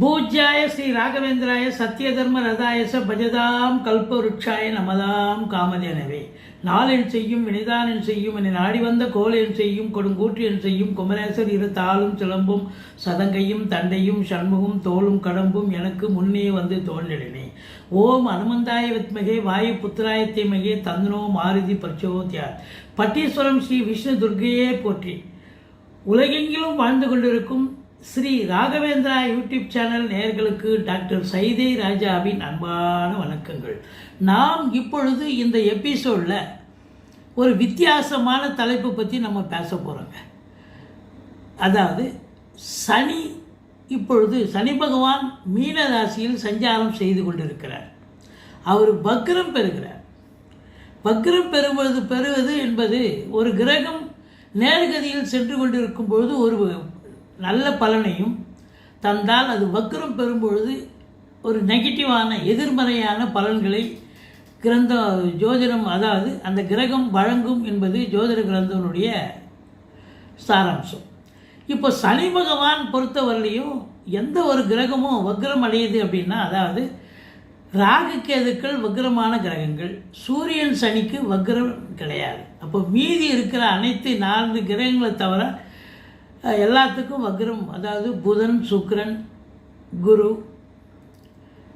பூஜ்யாய ஸ்ரீ ராகவேந்திராய சத்யதர்ம ரதாயச பஜதாம் கல்பவருட்சாய நமதாம் காமதேனவே. நாளென் செய்யும் வினிதானன் செய்யும் என்னை நாடி வந்த கோலென் செய்யும் கொடுங்கூற்றியன் செய்யும் குமரேசர் இரு தாளும் சிலம்பும் சதங்கையும் தண்டையும் சண்முகம் தோளும் கடம்பும் எனக்கு முன்னே வந்து தோன்றினே ஓம் அனுமந்தாய வித்மகே வாயு புத்திராய தீமகே தந்தனோ மாருதி பிரச்சோத்யார் பட்டீஸ்வரம் ஸ்ரீ விஷ்ணு துர்கையே போற்றி. உலகெங்கிலும் வாழ்ந்து கொண்டிருக்கும் ஸ்ரீ ராகவேந்திரா யூடியூப் சேனல் நேர்களுக்கு டாக்டர் சைதே ராஜாவின் அன்பான வணக்கங்கள். நாம் இப்பொழுது இந்த எபிசோடில் ஒரு வித்தியாசமான தலைப்பு பற்றி நம்ம பேச போகிறோங்க அதாவது சனி இப்பொழுது சனி பகவான் மீன ராசியில் சஞ்சாரம் செய்து கொண்டிருக்கிறார். அவர் பக்ரம் பெறுகிறார். பக்ரம் பெறுவது பெறுவது என்பது ஒரு கிரகம் நேர்கதியில் சென்று கொண்டிருக்கும் பொழுது ஒரு நல்ல பலனையும் தந்தால் அது வக்ரம் பெறும்பொழுது ஒரு நெகட்டிவான எதிர்மறையான பலன்களை கிரந்த ஜோதிடம் அதாவது அந்த கிரகம் வழங்கும் என்பது ஜோதிட கிரந்தனுடைய சாராம்சம். இப்போ சனி பகவான் பொறுத்தவரையிலையும் எந்த ஒரு கிரகமும் வக்ரம் அடையுது அப்படின்னா அதாவது ராகு கேதுக்கள் வக்ரமான கிரகங்கள் சூரியன் சனிக்கு வக்ரம் கிடையாது. அப்போ மீதி இருக்கிற அனைத்து நான்கு கிரகங்களை தவிர எல்லாத்துக்கும் வக்ரம் அதாவது புதன் சுக்ரன் குரு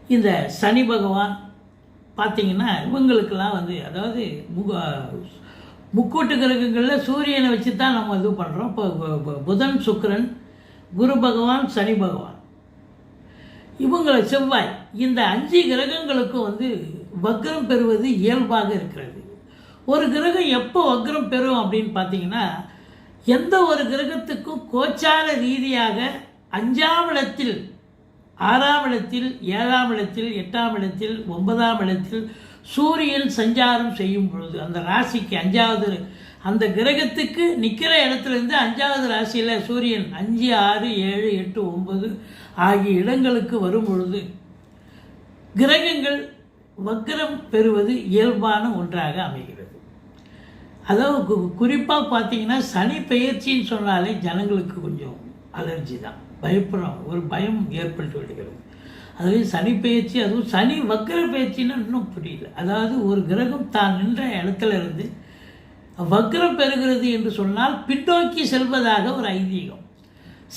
இந்த சனி பகவான் பார்த்தீங்கன்னா இவங்களுக்கெல்லாம் வந்து அதாவது முக முக்கூட்டு கிரகங்களில் சூரியனை வச்சு தான் நம்ம இது பண்ணுறோம் இப்போ புதன் சுக்ரன் குரு பகவான் சனி பகவான். இவங்களை செவ்வாய் இந்த அஞ்சு கிரகங்களுக்கும் வந்து வக்ரம் பெறுவது இயல்பாக இருக்கிறது. ஒரு கிரகம் எப்போ வக்ரம் பெறும் அப்படின்னு பார்த்தீங்கன்னா எந்த ஒரு கிரகத்துக்கும் கோச்சார ரீதியாக அஞ்சாம் இடத்தில் ஆறாம் இடத்தில் ஏழாம் இடத்தில் எட்டாம் இடத்தில் ஒன்பதாம் இடத்தில் சூரியன் சஞ்சாரம் செய்யும் பொழுது அந்த ராசிக்கு அஞ்சாவது அந்த கிரகத்துக்கு நிற்கிற இடத்துலேருந்து அஞ்சாவது ராசியில் சூரியன் அஞ்சு ஆறு ஏழு எட்டு ஒன்பது ஆகிய இடங்களுக்கு வரும் பொழுது கிரகங்கள் வக்கரம் பெறுவது இயல்பான ஒன்றாக அமையும். அதாவது குறிப்பாக பார்த்தீங்கன்னா சனி பெயர்ச்சின்னு சொன்னாலே ஜனங்களுக்கு கொஞ்சம் அலர்ஜி தான். பயப்படுறோம் ஒரு பயம் ஏற்பட்டு விடுகிறது. அதுவே சனி பெயர்ச்சி அதுவும் சனி வக்கர பெயர்ச்சின்னா இன்னும் புரியல. அதாவது ஒரு கிரகம் தான் நின்ற இடத்துல இருந்து வக்ரம் பெறுகிறது என்று சொன்னால் பின்னோக்கி செல்வதாக ஒரு ஐதீகம்.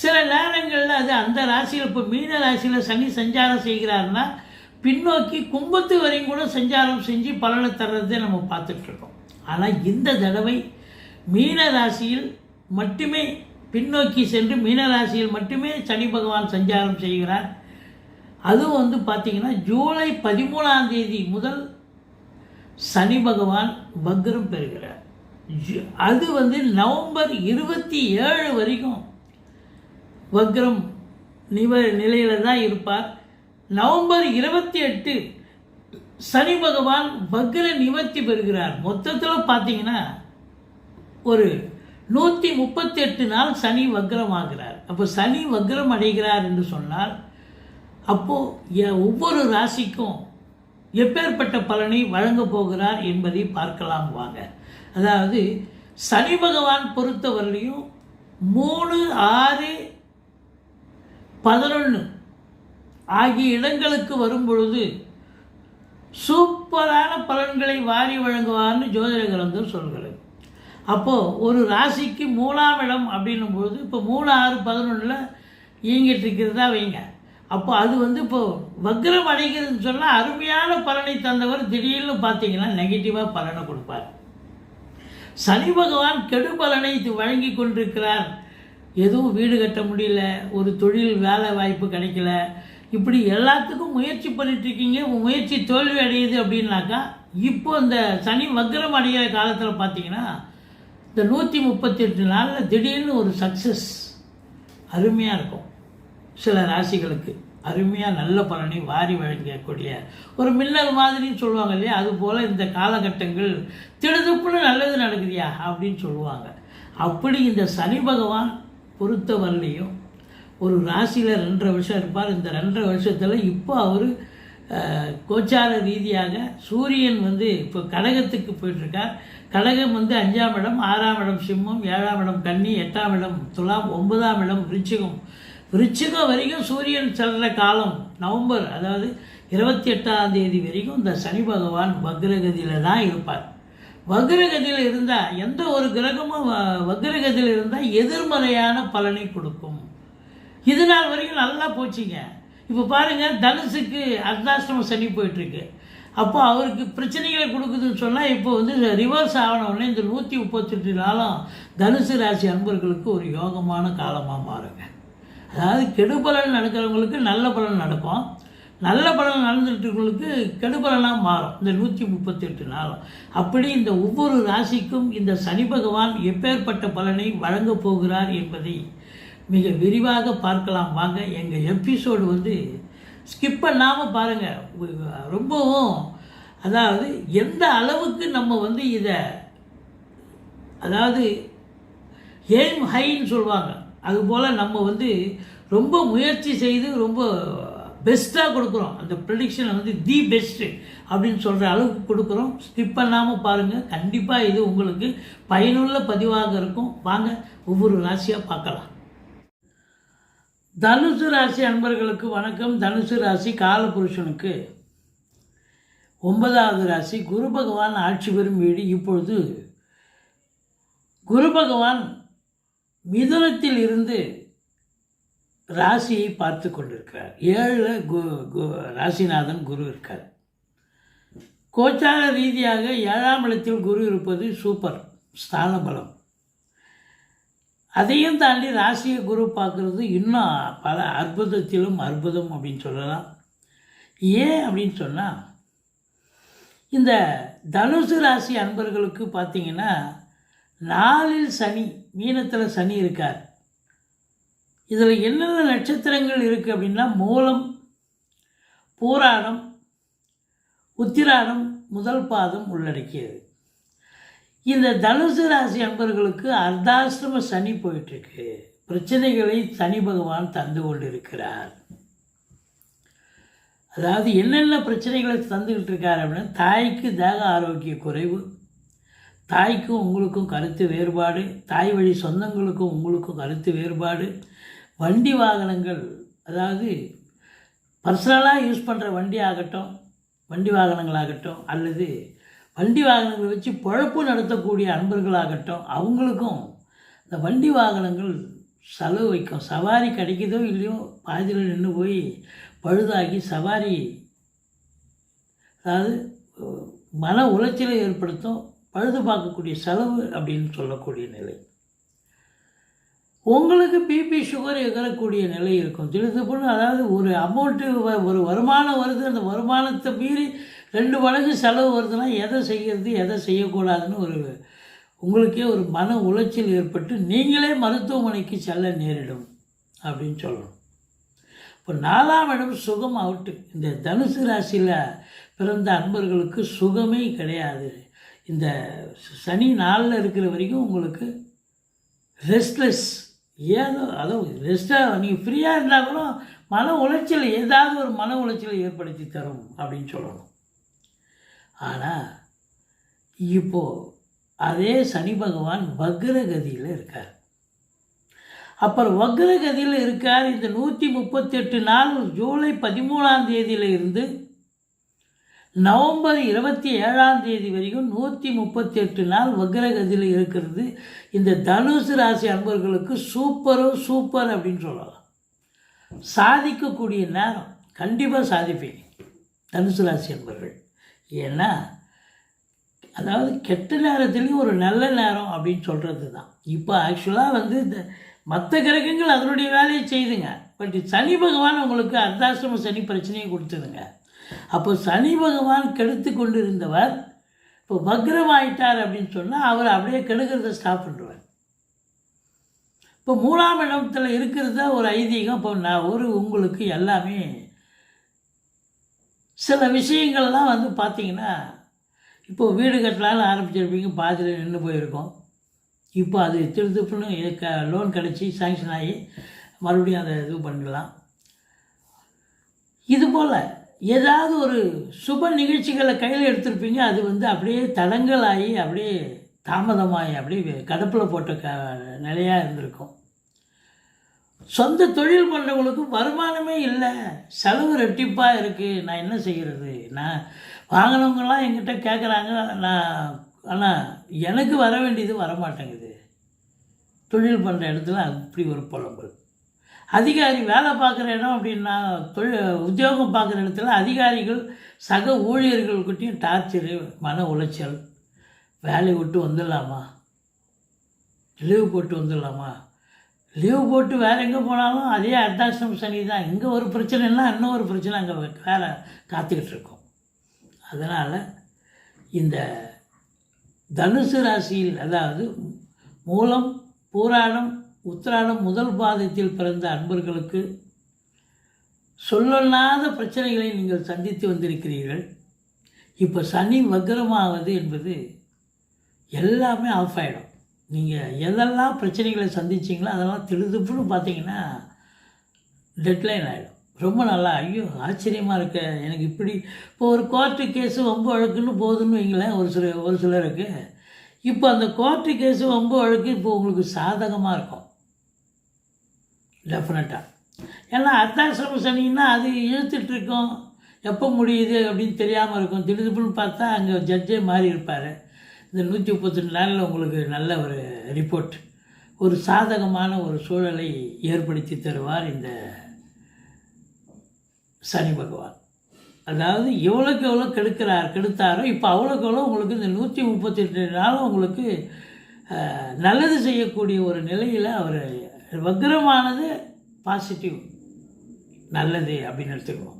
சில நேரங்களில் அது அந்த ராசியில் இப்போ மீன ராசியில் சனி சஞ்சாரம் செய்கிறாருன்னா பின்னோக்கி கும்பத்து வரையும் கூட சஞ்சாரம் செஞ்சு பலனை தர்றதை நம்ம பார்த்துட்ருக்கோம் ஆனால் இந்த தடவை மீனராசியில் மட்டுமே பின்னோக்கி சென்று மீனராசியில் மட்டுமே சனி பகவான் சஞ்சாரம் செய்கிறார். அதுவும் வந்து பார்த்திங்கன்னா ஜூலை பதிமூணாம் தேதி முதல் சனி பகவான் வக்ரம் பெறுகிறார். ஜு- அது வந்து நவம்பர் இருபத்தி ஏழு வரைக்கும் வக்ரம் நிவ நிலையில் தான் இருப்பார். நவம்பர் இருபத்தி எட்டு சனி பகவான் வக்ர நிவர்த்தி பெறுகிறார். மொத்தத்தில் பார்த்தீங்கன்னா ஒரு நூற்றி முப்பத்தெட்டு நாள் சனி வக்ரமாகிறார். அப்போ சனி வக்ரம் அடைகிறார் என்று சொன்னால் அப்போது ஒவ்வொரு ராசிக்கும் எப்பேற்பட்ட பலனை வழங்கப் போகிறார் என்பதை பார்க்கலாம் வாங்க. அதாவது சனி பகவான் பொறுத்தவரையிலையும் மூணு ஆறு பதினொன்று ஆகிய இடங்களுக்கு வரும் பொழுது சூப்பரான பலன்களை வாரி வழங்குவார்னு ஜோதிட கிரந்தம் சொல்கிறது அப்போது ஒரு ராசிக்கு மூணாம் இடம் அப்படின்னும் பொழுது இப்போ மூணு ஆறு பதினொன்றில் இயங்கிட்டு இருக்கிறதா வைங்க. அப்போ அது வந்து இப்போது வக்ரம் அடைகிறதுன்னு சொன்னால் அருமையான பலனை தந்தவர் திடீர்னு பார்த்தீங்கன்னா நெகட்டிவாக பலனை கொடுப்பார். சனி பகவான் கெடு பலனை வழங்கி கொண்டிருக்கிறார். எதுவும் வீடு கட்ட முடியல ஒரு தொழில் வேலை வாய்ப்பு கிடைக்கல இப்படி எல்லாத்துக்கும் முயற்சி பண்ணிட்டு இருக்கீங்க. முயற்சி தோல்வி அடையுது அப்படின்னாக்கா இப்போ இந்த சனி வக்ரம் அடைகிற காலத்தில் பார்த்தீங்கன்னா இந்த நூற்றி முப்பத்தி எட்டு நாளில் திடீர்னு ஒரு சக்ஸஸ் அருமையாக இருக்கும். சில ராசிகளுக்கு அருமையாக நல்ல பலனை வாரி வழங்கக்கூடிய ஒரு மின்னல் மாதிரின்னு சொல்லுவாங்க இல்லையா? அதுபோல் இந்த காலகட்டங்கள் திடுதுப்புன்னு நல்லது நடக்குதியா? அப்படின்னு சொல்லுவாங்க. அப்படி இந்த சனி பகவான் பொறுத்தவரையிலையும் ஒரு ராசியில் ரெண்டரை வருஷம் இருப்பார். இந்த ரெண்டரை வருஷத்தில் இப்போ அவர் கோச்சார ரீதியாக சூரியன் வந்து இப்போ கடகத்துக்கு போயிட்டுருக்கார். கடகம் வந்து அஞ்சாம் இடம் ஆறாம் இடம் சிம்மம் ஏழாம் இடம் கன்னி எட்டாம் இடம் துலாம் ஒன்பதாம் இடம் விருச்சிகம். விருச்சிகம் வரைக்கும் சூரியன் செல்ற காலம் நவம்பர் அதாவது இருபத்தி எட்டாம் தேதி வரைக்கும் இந்த சனி பகவான் வக்ரகதியில் தான் இருப்பார். வக்ரகதியில் இருந்தால் எந்த ஒரு கிரகமும் வக்ரகதியில் இருந்தால் எதிர்மறையான பலனை கொடுக்கும். இது நாள் வரைக்கும் நல்லா போச்சுங்க. இப்போ பாருங்கள் தனுசுக்கு அர்த்தாஷ்டம சனி போயிட்டுருக்கு. அப்போ அவருக்கு பிரச்சனைகளை கொடுக்குதுன்னு சொன்னால் இப்போ வந்து ரிவர்ஸ் ஆன உடனே இந்த நூற்றி முப்பத்தெட்டு நாளும் தனுசு ராசி அன்பர்களுக்கு ஒரு யோகமான காலமாக மாறுங்க. அதாவது கெடுபலன் நடக்கிறவங்களுக்கு நல்ல பலன் நடக்கும். நல்ல பலன் நடந்துட்டுவங்களுக்கு கெடுபலனாக மாறும். இந்த நூற்றி முப்பத்தெட்டு நாளும். அப்படி இந்த ஒவ்வொரு ராசிக்கும் இந்த சனி பகவான் எப்பேற்பட்ட பலனை வழங்கப் போகிறார் என்பதை மிக விரிவாக பார்க்கலாம். வாங்க எங்கள் எபிசோடு வந்து ஸ்கிப் பண்ணாமல் பாருங்கள் ரொம்பவும் அதாவது எந்த அளவுக்கு நம்ம வந்து இதை அதாவது எய்ம் ஹைன்னு சொல்லுவாங்க. அதுபோல் நம்ம வந்து ரொம்ப முயற்சி செய்து ரொம்ப பெஸ்ட்டாக கொடுக்குறோம். அந்த ப்ரெடிக்ஷனை வந்து தி பெஸ்ட்டு அப்படின்னு சொல்கிற அளவுக்கு கொடுக்குறோம். ஸ்கிப் பண்ணாமல் பாருங்கள் கண்டிப்பாக இது உங்களுக்கு பயனுள்ள பதிவாக இருக்கும். வாங்க ஒவ்வொரு ராசியாக பார்க்கலாம். தனுசு ராசி அன்பர்களுக்கு வணக்கம். தனுசு ராசி காலபுருஷனுக்கு. ஒன்பதாவது ராசி குரு பகவான் ஆட்சி பெறும் வீடு இப்பொழுது. குரு பகவான் மிதுனத்தில் இருந்து ராசியை பார்த்து கொண்டிருக்கிறார். ஏழில் கு கு ராசிநாதன் குரு இருக்கார். கோச்சார ரீதியாக ஏழாம் இடத்தில் குரு இருப்பது சூப்பர். ஸ்தான பலம் அதையும் தாண்டி ராசிய குரு பார்க்குறது இன்னும் பல அற்புதத்திலும் அற்புதம் அப்படின்னு சொல்லலாம். ஏன் அப்படின்னு சொன்னால் இந்த தனுசு ராசி அன்பர்களுக்கு பார்த்தீங்கன்னா நாலில் சனி மீனத்தில் சனி இருக்கார். இதில் என்னென்ன நட்சத்திரங்கள் இருக்குது அப்படின்னா மூலம் பூராடம் உத்திராடம் முதல் பாதம் உள்ளடக்கியது. இந்த தனுசு ராசி அன்பர்களுக்கு அர்த்தாசிரம சனி போயிட்டுருக்கு. பிரச்சனைகளை சனி பகவான் தந்து கொண்டிருக்கிறார். அதாவது என்னென்ன பிரச்சனைகளை தந்துக்கிட்டு இருக்கார் அப்படின்னா தாய்க்கு தேக ஆரோக்கிய குறைவு தாய்க்கும் உங்களுக்கும் கருத்து வேறுபாடு தாய் வழி சொந்தங்களுக்கும் உங்களுக்கும் கருத்து வேறுபாடு வண்டி வாகனங்கள் அதாவது பர்சனலாக யூஸ் பண்ணுற வண்டி ஆகட்டும் வண்டி வாகனங்களாகட்டும் அல்லது வண்டி வாகனங்களை வச்சு பொழப்பு நடத்தக்கூடிய அன்பர்களாகட்டும் அவங்களுக்கும் இந்த வண்டி வாகனங்கள் செலவு வைக்கும். சவாரி கிடைக்குதோ இல்லையோ பாதியில் நின்று போய் பழுதாகி சவாரி அதாவது மன உளைச்சலை ஏற்படுத்தும் பழுது பார்க்கக்கூடிய செலவு அப்படின்னு சொல்லக்கூடிய நிலை. உங்களுக்கு பிபி சுகர் எகரக்கூடிய நிலை இருக்கும். திடுத்து அதாவது ஒரு அமௌண்ட்டு ஒரு வருமானம் வருது அந்த வருமானத்தை மீறி ரெண்டு மடங்கு செலவு வருதுன்னா எதை செய்கிறது எதை செய்யக்கூடாதுன்னு ஒரு உங்களுக்கே ஒரு மன உளைச்சல் ஏற்பட்டு நீங்களே மருத்துவமனைக்கு செல்ல நேரிடும் அப்படின்னு சொல்லணும். இப்போ நாலாம் இடம் சுகம் அவுட்டு இந்த தனுசு ராசியில் பிறந்த அன்பர்களுக்கு சுகமே கிடையாது. இந்த சனி நாளில் இருக்கிற வரைக்கும் உங்களுக்கு ரெஸ்ட்லெஸ் ஏதோ அதாவது ரெஸ்ட்டாக நீங்கள் ஃப்ரீயாக இருந்தால் கூட மன உளைச்சல் ஏதாவது ஒரு மன உளைச்சலை ஏற்படுத்தி தரும் அப்படின்னு சொல்லணும். ஆனால் இப்போது அதே சனி பகவான் வக்ரகதியில் இருக்கார். அப்புறம் வக்ரகதியில் இருக்கார் இந்த நூற்றி முப்பத்தெட்டு நாள் ஜூலை பதிமூணாம் தேதியில் இருந்து நவம்பர் இருபத்தி ஏழாம் தேதி வரைக்கும் நூற்றி முப்பத்தெட்டு நாள் வக்ரகதியில் இருக்கிறது. இந்த தனுசு ராசி அன்பர்களுக்கு சூப்பரும் சூப்பர் அப்படின்னு சொல்லலாம். சாதிக்கக்கூடிய நேரம் கண்டிப்பாக சாதிப்பீங்க. தனுசு ராசி அன்பர்கள். ஏன்னா அதாவது கெட்ட நேரத்துலேயும் ஒரு நல்ல நேரம் அப்படின்னு சொல்கிறது தான். இப்போ ஆக்சுவலாக வந்து இந்த மற்ற கிரகங்கள் அதனுடைய வேலையை செய்துங்க. பட் சனி பகவான் உங்களுக்கு அர்த்தாசிரம சனி பிரச்சனையை கொடுத்துதுங்க. அப்போ சனி பகவான் கெடுத்து கொண்டு இருந்தவர் இப்போ வக்ரமாயிட்டார் அப்படின்னு சொன்னால் அவர் அப்படியே கெடுக்கிறத ஸ்டாப் பண்ணுவார் இப்போ மூணாம் இடத்துல இருக்கிறத ஒரு ஐதீகம். இப்போ நான் ஒரு உங்களுக்கு எல்லாமே சில விஷயங்கள்லாம் வந்து பார்த்தீங்கன்னா இப்போ வீடு கட்டலான்னு ஆரம்பிச்சிருப்பீங்க பாதியில் நின்று போயிருக்கோம். இப்போ அது திருத்துப்புன்னு க லோன் கிடச்சி சாங்ஷன் ஆகி மறுபடியும் அதை இது பண்ணலாம். இது போல் ஏதாவது ஒரு சுப நிகழ்ச்சிகளை கையில் எடுத்திருப்பீங்க அது வந்து அப்படியே தடங்கலாகி அப்படியே தாமதமாகி அப்படியே கடப்பில் போட்ட க நிலையாக இருந்திருக்கும். சொந்த தொழில் பண்ணுறவங்களுக்கு வருமானமே இல்லை. செலவு ரெட்டிப்பாக இருக்குது நான் என்ன செய்கிறது நான் வாங்கினவங்களாம் என்கிட்ட கேட்குறாங்க நான் ஆனால் எனக்கு வர வேண்டியது வரமாட்டேங்குது. தொழில் பண்ணுற இடத்துல அப்படி ஒரு புலம்பல் அதிகாரி வேலை பார்க்குற இடம் அப்படின்னா தொழில் உத்தியோகம் பார்க்குற இடத்துல அதிகாரிகள் சக ஊழியர்கள்கிட்டையும் டார்ச்சரு மன உளைச்சல். வேலையை விட்டு வந்துடலாமா? லீவு போட்டு வந்துடலாமா? லீவு போட்டு வேறு எங்கே போனாலும் அதே அர்த்தாசிரம சனி தான். இங்கே ஒரு பிரச்சனைனா இன்னும் ஒரு பிரச்சனை அங்கே வேலை காத்துக்கிட்டு இருக்கோம். அதனால் இந்த தனுசு ராசியில் அதாவது மூலம் பூராடம் உத்திராடம் முதல் பாதத்தில் பிறந்த அன்பர்களுக்கு சொல்லலாத பிரச்சனைகளை நீங்கள் சந்தித்து வந்திருக்கிறீர்கள். இப்போ சனி வக்ரமாவது என்பது எல்லாமே ஆஃப் ஆகிடும் நீங்கள் எதெல்லாம் பிரச்சனைகளை சந்திச்சிங்களோ அதெல்லாம் திடுதுப்புன்னு பார்த்தீங்கன்னா டெட்லைன் ஆகிடும் ரொம்ப நல்லா ஐயோ ஆச்சரியமாக இருக்க எனக்கு இப்படி இப்போ ஒரு கோர்ட்டு கேஸு ரொம்ப வழக்குன்னு போகுதுன்னு வைங்களேன் ஒரு சில ஒரு சிலருக்கு. இப்போ அந்த கோர்ட்டு கேஸு ரொம்ப வழக்கு இப்போ உங்களுக்கு சாதகமாக இருக்கும். டெஃபினட்டாக ஏன்னா அர்த்தாசிரம சனின்னா அது இழுத்துட்ருக்கோம் எப்போ முடியுது அப்படின்னு தெரியாமல் இருக்கும். திடுதுப்புன்னு பார்த்தா அங்கே ஜட்ஜே மாறி இருப்பார். இந்த நூற்றி முப்பத்தெண்டு நாளில் உங்களுக்கு நல்ல ஒரு ரிப்போர்ட் ஒரு சாதகமான ஒரு சூழலை ஏற்படுத்தி தருவார் இந்த சனி பகவான். அதாவது எவ்வளோக்கு எவ்வளோ கெடுக்கிறார் கெடுத்தாரோ இப்போ அவ்வளோக்கு எவ்வளோ உங்களுக்கு இந்த நூற்றி முப்பத்தெட்டு நாளும் உங்களுக்கு நல்லது செய்யக்கூடிய ஒரு நிலையில் அவர் வக்ரமானது பாசிட்டிவ் நல்லது அப்படின்னு எடுத்துக்கணும்.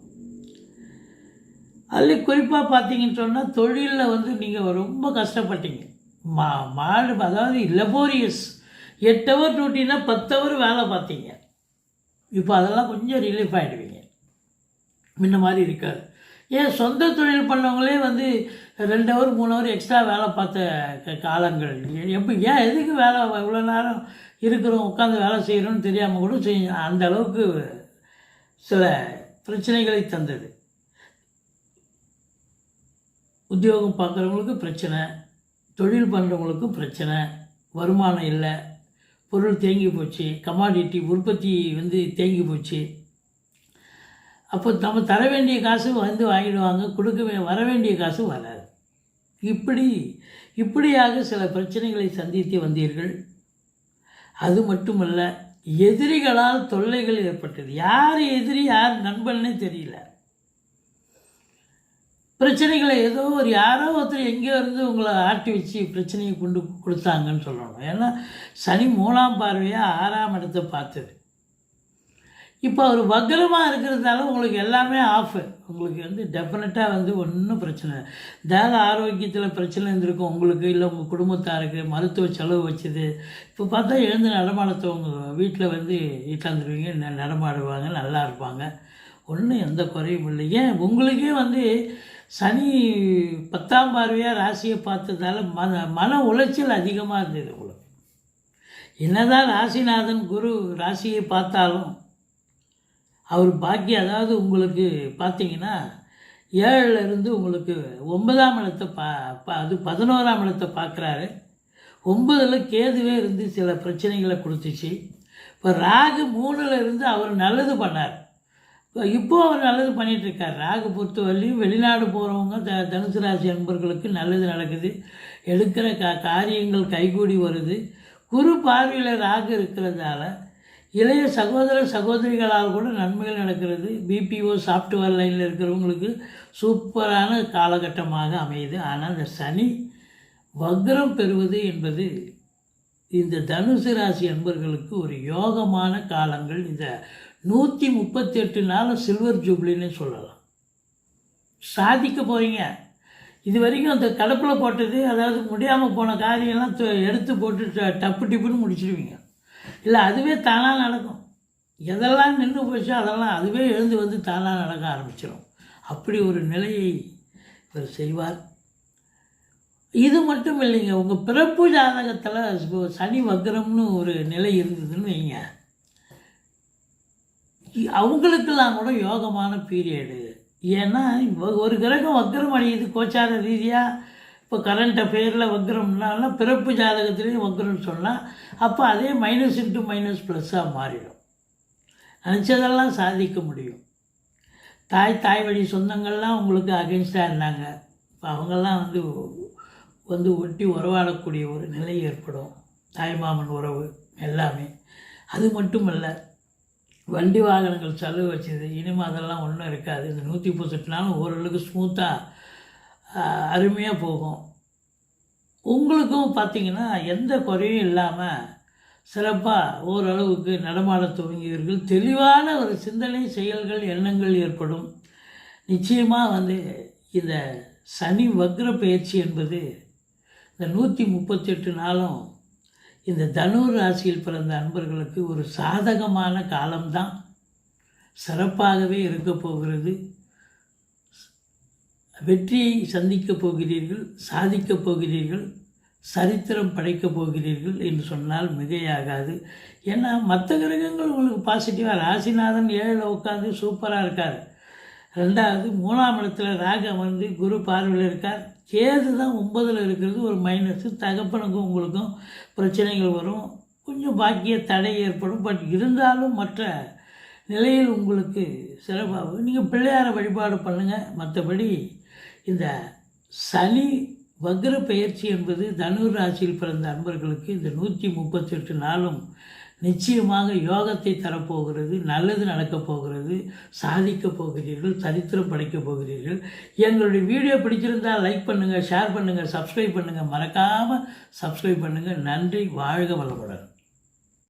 அதில் குறிப்பாக பார்த்தீங்கன்னு சொன்னால் தொழிலில் வந்து நீங்கள் ரொம்ப கஷ்டப்பட்டீங்க. மா மாடு அதாவது லெபோரியஸ் எட்டு ஹவர் டியூட்டினா பத்து ஹவர் வேலை பார்த்தீங்க. இப்போ அதெல்லாம் கொஞ்சம் ரிலீஃப் ஆகிடுவீங்க முன்ன மாதிரி இருக்காது. ஏன் சொந்த தொழில் பண்ணவங்களே வந்து ரெண்டு ஹவர் மூணு ஹவர் எக்ஸ்ட்ரா வேலை பார்த்த க- காலங்கள். எப்போ ஏன் எதுக்கு வேலை இவ்வளோ நேரம் இருக்கிறோம் உட்காந்து வேலை செய்கிறோம்னு தெரியாமல் கூட செய்ய அந்த அளவுக்கு சில பிரச்சனைகளை தந்தது. உத்தியோகம் பார்க்குறவங்களுக்கு பிரச்சனை தொழில் பண்ணுறவங்களுக்கும் பிரச்சனை வருமானம் இல்லை பொருள் தேங்கி போச்சு கமாடிட்டி உற்பத்தி வந்து தேங்கி போச்சு. அப்போ நம்ம தர வேண்டிய காசு வந்து வாங்கிடுவாங்க கொடுக்க வர வேண்டிய காசு வராது. இப்படி இப்படியாக சில பிரச்சனைகளை சந்தித்து வந்தீர்கள். அது மட்டுமல்ல எதிரிகளால் தொல்லைகள் ஏற்பட்டது. யார் எதிரி யார் நண்பன்னே தெரியல. பிரச்சனைகளை ஏதோ ஒரு யாரோ ஒருத்தர் எங்கேயோ இருந்து உங்களை ஆட்டி வச்சு பிரச்சனையை கொண்டு கொடுத்தாங்கன்னு சொல்லணும். ஏன்னா சனி மூணாம் பார்வையாக ஆறாம் இடத்தை பார்த்தது. இப்போ அவர் வக்கரமாக இருக்கிறதால உங்களுக்கு எல்லாமே ஆஃபு உங்களுக்கு வந்து டெஃபினட்டாக வந்து ஒன்றும் பிரச்சனை இல்லை. தேக ஆரோக்கியத்தில் பிரச்சனை இருந்திருக்கும். உங்களுக்கு இல்லை உங்கள் குடும்பத்தாருக்கு மருத்துவ செலவு வச்சது. இப்போ பார்த்தா எழுந்து நடமாடத்தவங்க வீட்டில் வந்து இட்டாந்துருவீங்க ந- நடமாடுவாங்க நல்லா இருப்பாங்க. ஒன்றும் எந்த குறையும் இல்லை. ஏன்? உங்களுக்கே வந்து சனி பத்தாம் பார்வையாக ராசியை பார்த்ததால மன மன உளைச்சல் அதிகமாக இருந்தது உங்களுக்கு என்னதான் ராசிநாதன் குரு ராசியை பார்த்தாலும் அவர் பாக்கி அதாவது உங்களுக்கு பார்த்தீங்கன்னா ஏழுல இருந்து உங்களுக்கு ஒன்பதாம் இடத்தை பா பா- அது பதினோராம் இடத்தை பார்க்குறாரு. ஒன்பதில் கேதுவே இருந்து சில பிரச்சனைகளை கொடுத்துச்சு. இப்போ ராகு மூணுல இருந்து அவர் நல்லது பண்ணார். இப்போ அவர் நல்லது பண்ணிகிட்ருக்கார் இருக்கார் ராகு பொறுத்தவரையும் வெளிநாடு போகிறவங்க த தனுசு ராசி அன்பர்களுக்கு நல்லது நடக்குது. எடுக்கிற கா காரியங்கள் கைகூடி வருது. குரு பார்வையில் ராகு இருக்கிறதால இளைய சகோதர சகோதரிகளால் கூட நன்மைகள் நடக்கிறது. பிபிஓ சாஃப்ட்வேர் லைனில் இருக்கிறவங்களுக்கு சூப்பரான காலகட்டமாக அமையுது. ஆனால் அந்த சனி வக்ரம் பெறுவது என்பது இந்த தனுசு ராசி அன்பர்களுக்கு ஒரு யோகமான காலங்கள். இந்த நூற்றி முப்பத்தெட்டு நாள் சில்வர் ஜூப்ளின்னு சொல்லலாம். சாதிக்க போகிறீங்க இது வரைக்கும் அந்த கடப்பில் போட்டது அதாவது முடியாமல் போன காரியம்லாம் எடுத்து போட்டு ட- டப்பு டிப்புன்னு முடிச்சிடுவீங்க இல்லை அதுவே தானாக நடக்கும். எதெல்லாம் நின்று போச்சோ அதெல்லாம் அதுவே எழுந்து வந்து தானாக நடக்க ஆரம்பிச்சிடும் அப்படி ஒரு நிலையை இவர் செய்வார். இது மட்டும் இல்லைங்க உங்கள் பிறப்பு ஜாதகத்தில் சனி வக்ரம்னு ஒரு நிலை இருந்ததுன்னு வைங்க. அவங்களுக்கெல்லாம் கூட யோகமான பீரியடு ஏன்னா ஒரு கிரகம் வக்ரம் அடையுது கோச்சார ரீதியாக இப்போ கரண்ட் அஃபேரில் வக்ரம்னால பிறப்பு ஜாதகத்துலேயும் வக்ரம்னு சொன்னால் அப்போ அதே மைனஸ் இன்ட்டு மைனஸ் ப்ளஸ்ஸாக மாறிடும். நினச்சதெல்லாம் சாதிக்க முடியும். தாய் தாய் வழி சொந்தங்கள்லாம் உங்களுக்கு அகென்ஸ்டாக இருந்தாங்க. இப்போ அவங்கெல்லாம் வந்து வந்து ஒட்டி உறவாடக்கூடிய ஒரு நிலை ஏற்படும். தாய்மாமன் உறவு எல்லாமே. அது மட்டும் இல்லை வண்டி வாகனங்கள் செலவு வச்சது இனிமேல் அதெல்லாம் ஒன்றும் இருக்காது. இந்த நூற்றி முப்பத்தெட்டு ஓரளவுக்கு ஸ்மூத்தாக அருமையாக போகும். உங்களுக்கும் பார்த்தீங்கன்னா எந்த குறையும் இல்லாமல் சிறப்பாக ஓரளவுக்கு நடமாட துவங்கியவர்கள் தெளிவான ஒரு சிந்தனை செயல்கள் எண்ணங்கள் ஏற்படும். நிச்சயமாக வந்து இந்த சனி வக்ர பயிற்சி என்பது இந்த நூற்றி முப்பத்தெட்டு நாளும் இந்த தனுர் ராசியில் பிறந்த அன்பர்களுக்கு ஒரு சாதகமான காலம்தான். சிறப்பாகவே இருக்க போகிறது. வெற்றியை சந்திக்கப் போகிறீர்கள் சாதிக்கப் போகிறீர்கள் சரித்திரம் படைக்கப் போகிறீர்கள் என்று சொன்னால் மிகையாகாது. ஏன்னா மற்ற கிரகங்கள் உங்களுக்கு பாசிட்டிவாக ராசிநாதன் ஏழில் உட்காந்து சூப்பராக இருக்கார். ரெண்டாவது மூணாம் இடத்துல ராக அமர்ந்து குரு பார்வையில் இருக்கார். கேது தான் ஒன்பதில் இருக்கிறது ஒரு மைனஸு தகப்பனுக்கும் உங்களுக்கும் பிரச்சனைகள் வரும். கொஞ்சம் பாக்கிய தடை ஏற்படும். பட் இருந்தாலும் மற்ற நிலையில் உங்களுக்கு சிறப்பாகும் நீங்கள் பிள்ளையாரை வழிபாடு பண்ணுங்கள் மற்றபடி இந்த சனி வக்ர பயிற்சி என்பது தனுர் ராசியில் பிறந்த அன்பர்களுக்கு இந்த நூற்றி முப்பத்தெட்டு நாளும் நிச்சயமாக யோகத்தை தரப்போகிறது நல்லது நடக்கப் போகிறது சாதிக்கப் போகிறீர்கள் சரித்திரம் படைக்கப் போகிறீர்கள். எங்களுடைய வீடியோ பிடிச்சிருந்தால் லைக் பண்ணுங்கள் ஷேர் பண்ணுங்கள் சப்ஸ்கிரைப் பண்ணுங்கள் மறக்காமல் சப்ஸ்கிரைப் பண்ணுங்கள் நன்றி வாழ்க வளமுடன்.